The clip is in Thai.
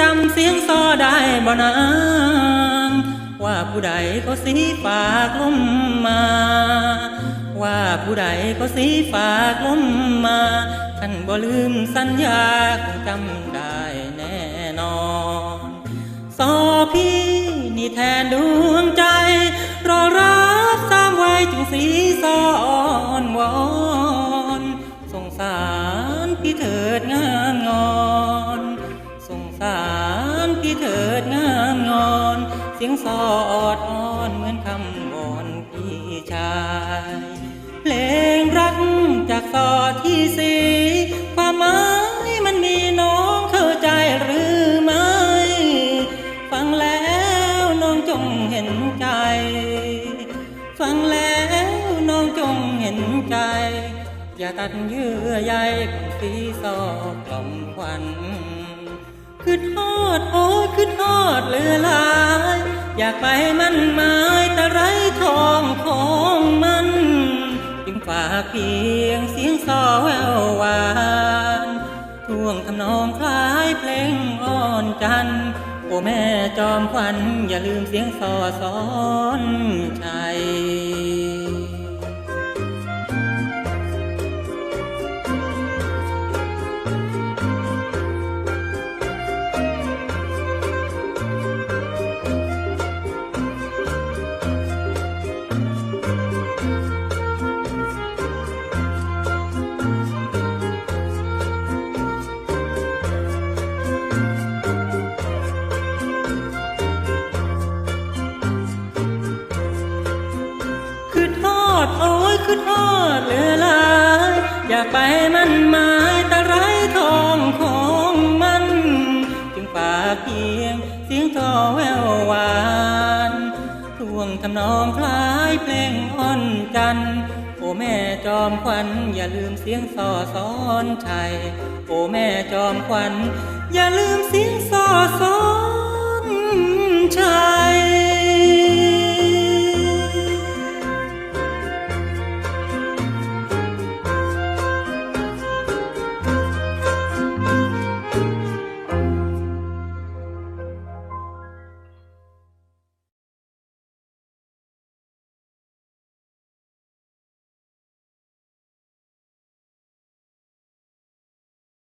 จำเสียงซอได้บ่นางว่าผู้ใดก็สีฝากลมมา ว่าผู้ใดก็สีฝากลมมาท่านบ่ลืมสัญญาคงจำได้แน่นอนสอพี่นี่แทนดวงใจ รอรับสามไว้จึงสีสอนวอนสงสารพี่เถิดงา เถิดงามงอน เสียงสอดอ้อนเหมือนคำวอนพี่ชาย เพลงรักจากสอที่สีความหมายมันมีน้องเข้าใจหรือไม่ ฟังแล้วน้องจงเห็นใจ ฟังแล้วน้องจงเห็นใจ อย่าตัดเยื่อใยของสีซอกล่อมควัน คือทอดโอ้คือทอดเลือลาย อยากไปมันหมายแต่ไรทองของมัน จึงฝากเพียงเสียงซอแววหวานท่วงทำนองคล้ายเพลงอ่อนจันทร์โอ้แม่จอมขวัญอย่าลืมเสียงซอสอนชัย โอ้ยคือดเหลือลาย อยากไปมันหมายแต่ไรทองของมัน จึงฝากเพียงเสียงทอแววหวานท่วงทำนองคล้ายเพลงอ่อนจันโอ้แม่จอมขวัญอย่าลืมเสียงซอสอนชัยโอ้แม่จอมขวัญอย่าลืมเสียงซอสอน